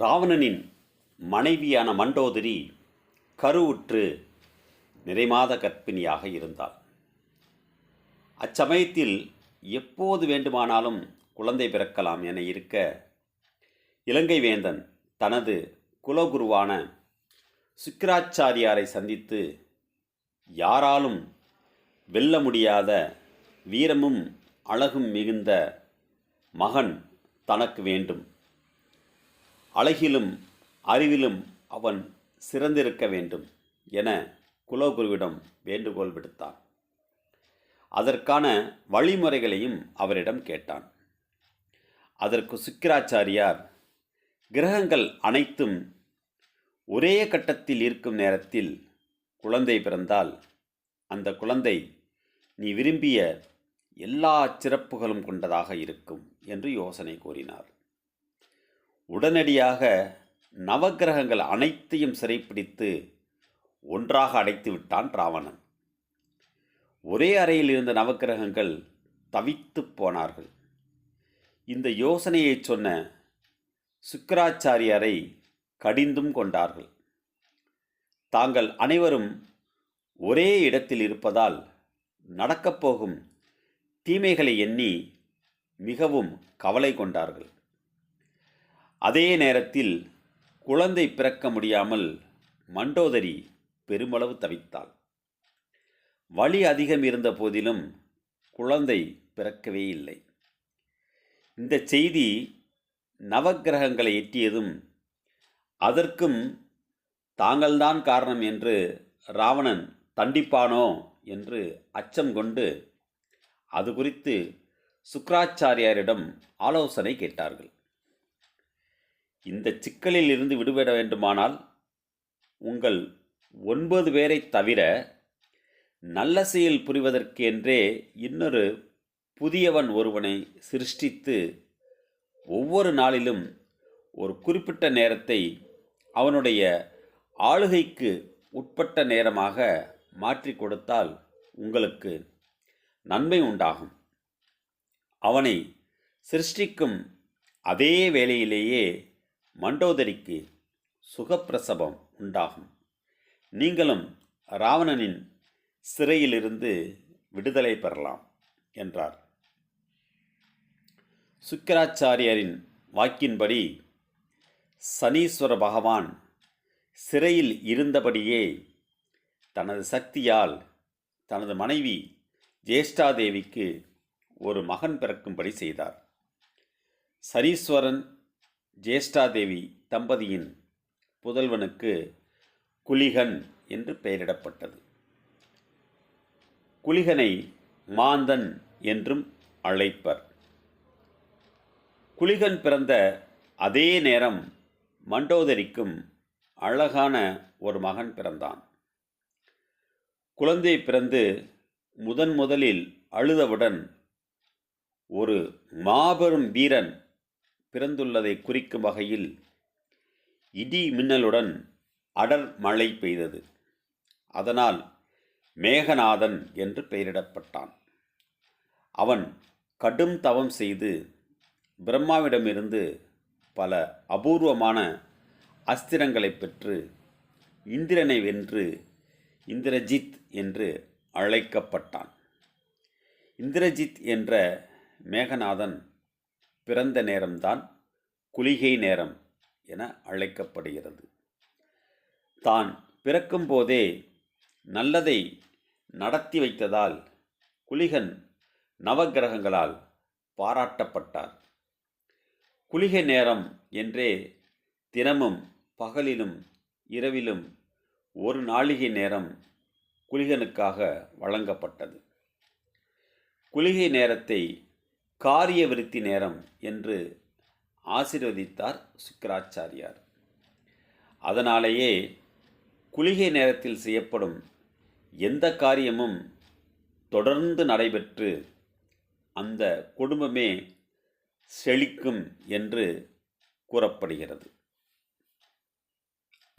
ராவணனின் மனைவியான மண்டோதரி கருவுற்று நிறைமாத கர்ப்பிணியாக இருந்தாள். அச்சமயத்தில் எப்போது வேண்டுமானாலும் குழந்தை பிறக்கலாம் என இருக்க இலங்கை வேந்தன் தனது குலகுருவான சுக்கராச்சாரியாரை சந்தித்து யாராலும் வெல்ல முடியாத வீரமும் அழகும் மிகுந்த மகன் தனக்கு வேண்டும். அழகிலும் அறிவிலும் அவன் சிறந்திருக்க வேண்டும் என குலகுருவிடம் வேண்டுகோள் விடுத்தான். அதற்கான வழிமுறைகளையும் அவரிடம் கேட்டான். அதற்கு சுக்கிராச்சாரியார் கிரகங்கள் அனைத்தும் ஒரே கட்டத்தில் இருக்கும் நேரத்தில் குழந்தை பிறந்தால் அந்த குழந்தை நீ விரும்பிய எல்லா சிறப்புகளும் கொண்டதாக இருக்கும் என்று யோசனை கூறினார். உடனடியாக நவக்கிரகங்கள் அனைத்தையும் சிறைப்பிடித்து ஒன்றாக அடைத்து விட்டான் ராவணன். ஒரே அறையில் இருந்த நவக்கிரகங்கள் தவித்து போனார்கள். இந்த யோசனையை சொன்ன சுக்கராச்சாரியாரை கடிந்தும் கொண்டார்கள். தாங்கள் அனைவரும் ஒரே இடத்தில் இருப்பதால் நடக்கப்போகும் தீமைகளை எண்ணி மிகவும் கவலை கொண்டார்கள். அதே நேரத்தில் குழந்தை பிறக்க முடியாமல் மண்டோதரி பெருமளவு தவித்தாள். வலி அதிகம் இருந்த போதிலும் குழந்தை பிறக்கவே இல்லை. இந்த செய்தி நவக்கிரகங்களை எட்டியதும் அதற்கும் தாங்கள்தான் காரணம் என்று ராவணன் தண்டிப்பானோ என்று அச்சம் கொண்டு அது குறித்து சுக்கராச்சாரியாரிடம் ஆலோசனை கேட்டார்கள். இந்த சிக்கலில் இருந்து விடுபட வேண்டுமானால் உங்கள் ஒன்பது பேரை தவிர நல்ல செயல் புரிவதற்கு என்றே இன்னொரு புதியவன் ஒருவனை சிருஷ்டித்து ஒவ்வொரு நாளிலும் ஒரு குறிப்பிட்ட நேரத்தை அவனுடைய ஆளுகைக்கு உட்பட்ட நேரமாக மாற்றி கொடுத்தால் உங்களுக்கு நன்மை உண்டாகும். அவனை சிருஷ்டிக்கும் அதே வேளையிலேயே மண்டோதரிக்கு சுகப்பிரசவம் உண்டாகும். நீங்களும் ராவணனின் சிறையிலிருந்து விடுதலை பெறலாம் என்றார். சுக்கராச்சாரியரின் வாக்கின்படி சனீஸ்வர பகவான் சிறையில் இருந்தபடியே தனது சக்தியால் தனது மனைவி ஜேஷ்டாதேவிக்கு ஒரு மகன் பிறக்கும்படி செய்தார். சனீஸ்வரன் ஜேஷ்டாதேவி தம்பதியின் புதல்வனுக்கு குலிகன் என்று பெயரிடப்பட்டது. குலிகனை மாந்தன் என்றும் அழைப்பர். குலிகன் பிறந்த அதே நேரம் மண்டோதரிக்கும் அழகான ஒரு மகன் பிறந்தான். குழந்தை பிறந்து முதன் முதலில் அழுதவுடன் ஒரு மாபெரும் வீரன் பிறந்துள்ளதை குறிக்கும் வகையில் இடி மின்னலுடன் அடர் மழை பெய்தது. அதனால் மேகநாதன் என்று பெயரிடப்பட்டான். அவன் கடும் தவம் செய்து பிரம்மாவிடமிருந்து பல அபூர்வமான அஸ்திரங்களை பெற்று இந்திரனை வென்று இந்திரஜித் என்று அழைக்கப்பட்டான். இந்திரஜித் என்ற மேகநாதன் பிறந்த நேரம்தான் குளிகை நேரம் என அழைக்கப்படுகிறது. தான் பிறக்கும்போதே நல்லதை நடத்தி வைத்ததால் குளிகன் நவக்கிரகங்களால் பாராட்டப்பட்டார். குளிகை நேரம் என்றே தினமும் பகலிலும் இரவிலும் ஒரு நாளிகை நேரம் குளிகனுக்காக வழங்கப்பட்டது. குளிகை நேரத்தை காரிய விருத்தி நேரம் என்று ஆசிர்வதித்தார் சுக்கராச்சாரியார். அதனாலேயே குளிகை நேரத்தில் செய்யப்படும் எந்த காரியமும் தொடர்ந்து நடைபெற்று அந்த குடும்பமே செழிக்கும் என்று கூறப்படுகிறது.